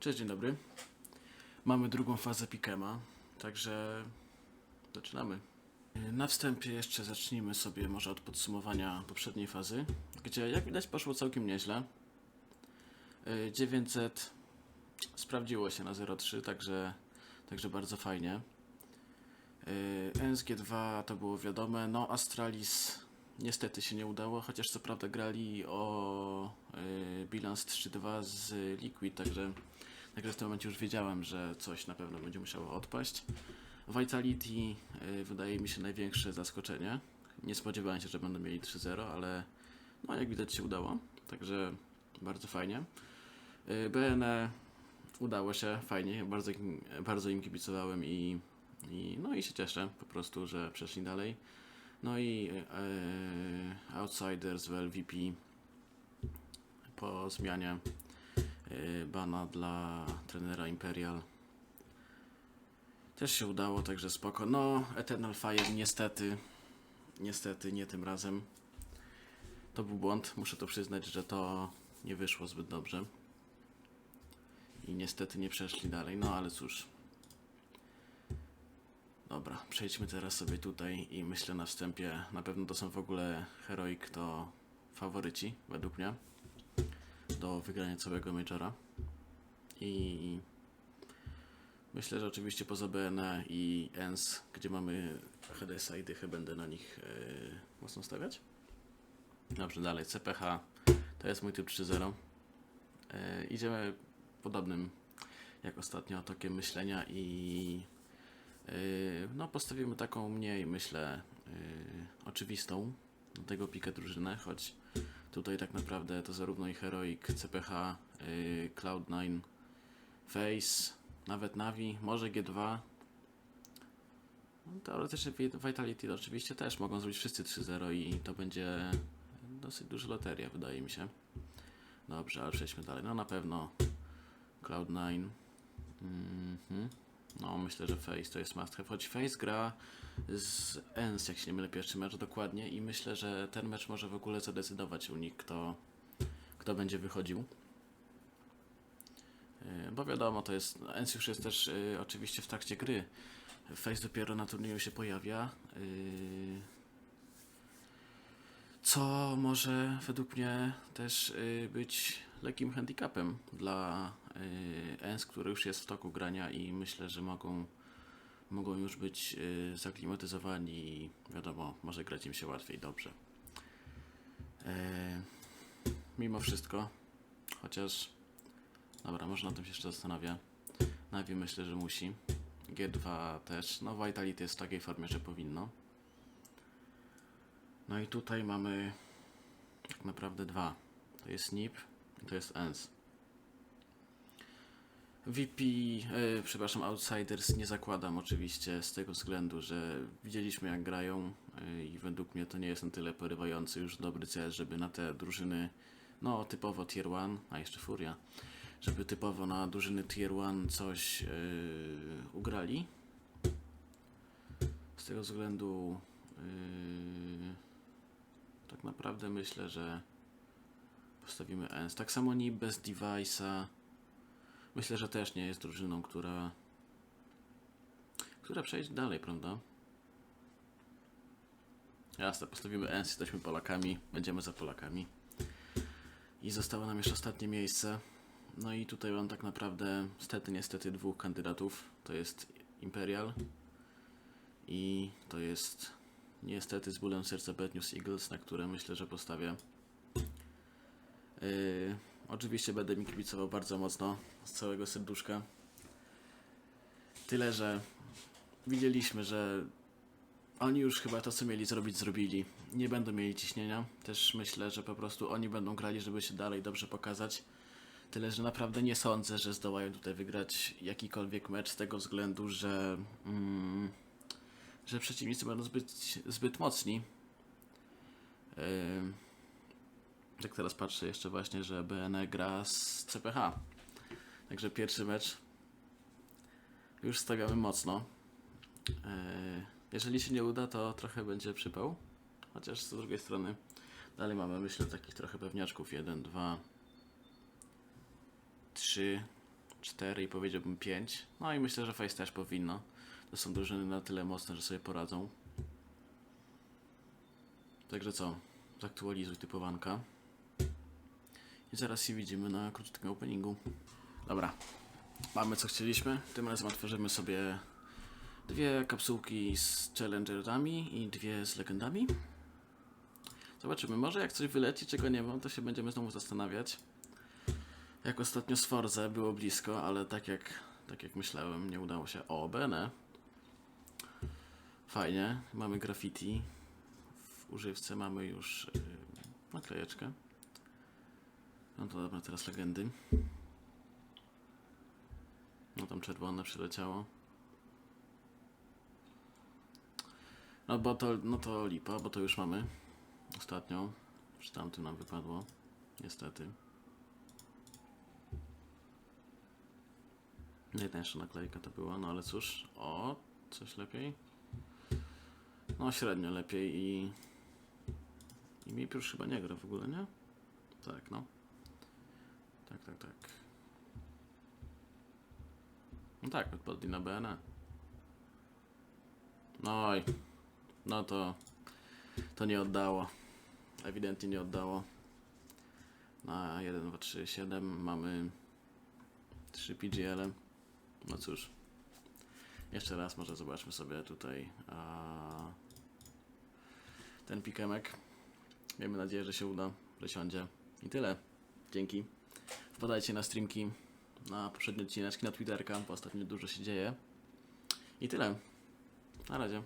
Cześć, dzień dobry. Mamy drugą fazę Pikema, także zaczynamy. Na wstępie jeszcze zacznijmy sobie może od podsumowania poprzedniej fazy, gdzie jak widać poszło całkiem nieźle. Y, 900 sprawdziło się na 0,3, także, także bardzo fajnie. Y, NSG2 to było wiadome, no Astralis niestety się nie udało, chociaż co prawda grali o y, bilans 3-2 z Liquid, także, także w tym momencie już wiedziałem, że coś na pewno będzie musiało odpaść. Vitality y, wydaje mi się największe zaskoczenie. Nie spodziewałem się, że będą mieli 3-0, ale no jak widać się udało, także bardzo fajnie. Y, BNE udało się, fajnie, bardzo, bardzo im kibicowałem i, i no i się cieszę po prostu, że przeszli dalej. No i e, Outsiders w LVP po zmianie bana dla trenera Imperial też się udało, także spoko. No, Eternal Fire niestety, niestety nie tym razem. To był błąd, muszę to przyznać, że to nie wyszło zbyt dobrze. I niestety nie przeszli dalej, no ale cóż. Dobra, przejdźmy teraz sobie tutaj i myślę na wstępie, na pewno to są w ogóle Heroic to faworyci, według mnie, do wygrania całego Majora. I myślę, że oczywiście poza BNE i ENS, gdzie mamy Hadesa i Dychę, będę na nich yy, mocno stawiać. Dobrze, dalej, CPH, to jest mój typ 3.0. Yy, idziemy podobnym jak ostatnio tokiem myślenia i Yy, No, postawimy taką mniej, myślę, yy, oczywistą do tego pika drużynę, choć tutaj tak naprawdę to zarówno i Heroic, CPH, yy, Cloud9, Face, nawet Navi, może G2. No, teoretycznie Vit- Vitality oczywiście też mogą zrobić wszyscy 3-0 i to będzie dosyć duża loteria, wydaje mi się. Dobrze, ale przejdźmy dalej. No na pewno Cloud9. Mhm. No, myślę, że Face to jest must have. Choć Face gra z ENS, jak się nie mylę, pierwszy mecz dokładnie i myślę, że ten mecz może w ogóle zadecydować u nich, kto, kto będzie wychodził. Yy, Bo wiadomo, to jest. ENS już jest też yy, oczywiście w trakcie gry. Face dopiero na turnieju się pojawia. Yy, Co może według mnie też yy, być lekkim handicapem dla ENS, który już jest w toku grania i myślę, że mogą, mogą już być yy, zaklimatyzowani i wiadomo, może grać im się łatwiej dobrze. Yy, mimo wszystko, chociaż dobra, może na tym się jeszcze zastanawię. Navi myślę, że musi. G2 też. No, Vitality jest w takiej formie, że powinno. No i tutaj mamy tak naprawdę dwa. To jest NIP to jest ENS. VP, e, przepraszam, Outsiders nie zakładam oczywiście z tego względu, że widzieliśmy jak grają e, i według mnie to nie jest na tyle porywający już dobry CS, żeby na te drużyny, no typowo Tier 1, a jeszcze Furia, żeby typowo na drużyny Tier 1 coś e, ugrali. Z tego względu e, tak naprawdę myślę, że postawimy ENS. Tak samo NIP bez Device'a. Myślę, że też nie jest drużyną, która która przejdzie dalej, prawda? Jasne, postawimy ENS, jesteśmy Polakami, będziemy za Polakami. I zostało nam jeszcze ostatnie miejsce. No i tutaj mam tak naprawdę, stety, niestety, dwóch kandydatów. To jest Imperial i to jest niestety z bólem serca Bad News Eagles, na które myślę, że postawię. Yy, oczywiście będę mi kibicował bardzo mocno, z całego serduszka. Tyle, że widzieliśmy, że oni już chyba to, co mieli zrobić, zrobili. Nie będą mieli ciśnienia. Też myślę, że po prostu oni będą grali, żeby się dalej dobrze pokazać. Tyle, że naprawdę nie sądzę, że zdołają tutaj wygrać jakikolwiek mecz z tego względu, że, mm, że przeciwnicy będą zbyt, zbyt mocni. Yy, tak teraz patrzę jeszcze właśnie, że BNE gra z CPH. Także pierwszy mecz już stawiamy mocno. Eee, Jeżeli się nie uda, to trochę będzie przypał. Chociaż z drugiej strony dalej mamy, myślę, takich trochę pewniaczków. Jeden, dwa, trzy, 4 i powiedziałbym 5. No i myślę, że Face też powinno. To są drużyny na tyle mocne, że sobie poradzą. Także co? Zaktualizuj typowanka. I zaraz się widzimy na krótkim openingu. Dobra. Mamy co chcieliśmy. Tym razem otworzymy sobie dwie kapsułki z challengerami i dwie z legendami. Zobaczymy, może jak coś wyleci, czego nie mam, to się będziemy znowu zastanawiać. Jak ostatnio z Forze było blisko, ale tak jak, tak jak myślałem, nie udało się. O, Bene. Fajnie, mamy graffiti. W używce mamy już yy, naklejeczkę. No to dobra, teraz legendy. No tam czerwone przyleciało. No bo to, no to lipa, bo to już mamy ostatnio. Przy tamtym nam wypadło. Niestety. Najtańsza naklejka to była, no ale cóż. O, coś lepiej. No średnio lepiej i... I mi już chyba nie gra w ogóle, nie? Tak, no. Tak, tak, tak. No tak, odpadli na BNE. No i... No to... To nie oddało. Ewidentnie nie oddało. Na 1, 2, 3, 7 mamy 3 PGL. -e. No cóż. Jeszcze raz może zobaczmy sobie tutaj a, ten pikemek. Miejmy nadzieję, że się uda, że siądzie. I tyle. Dzięki. Wpadajcie na streamki, na poprzednie odcineczki, na Twitterka, bo ostatnio dużo się dzieje. I tyle. Na razie.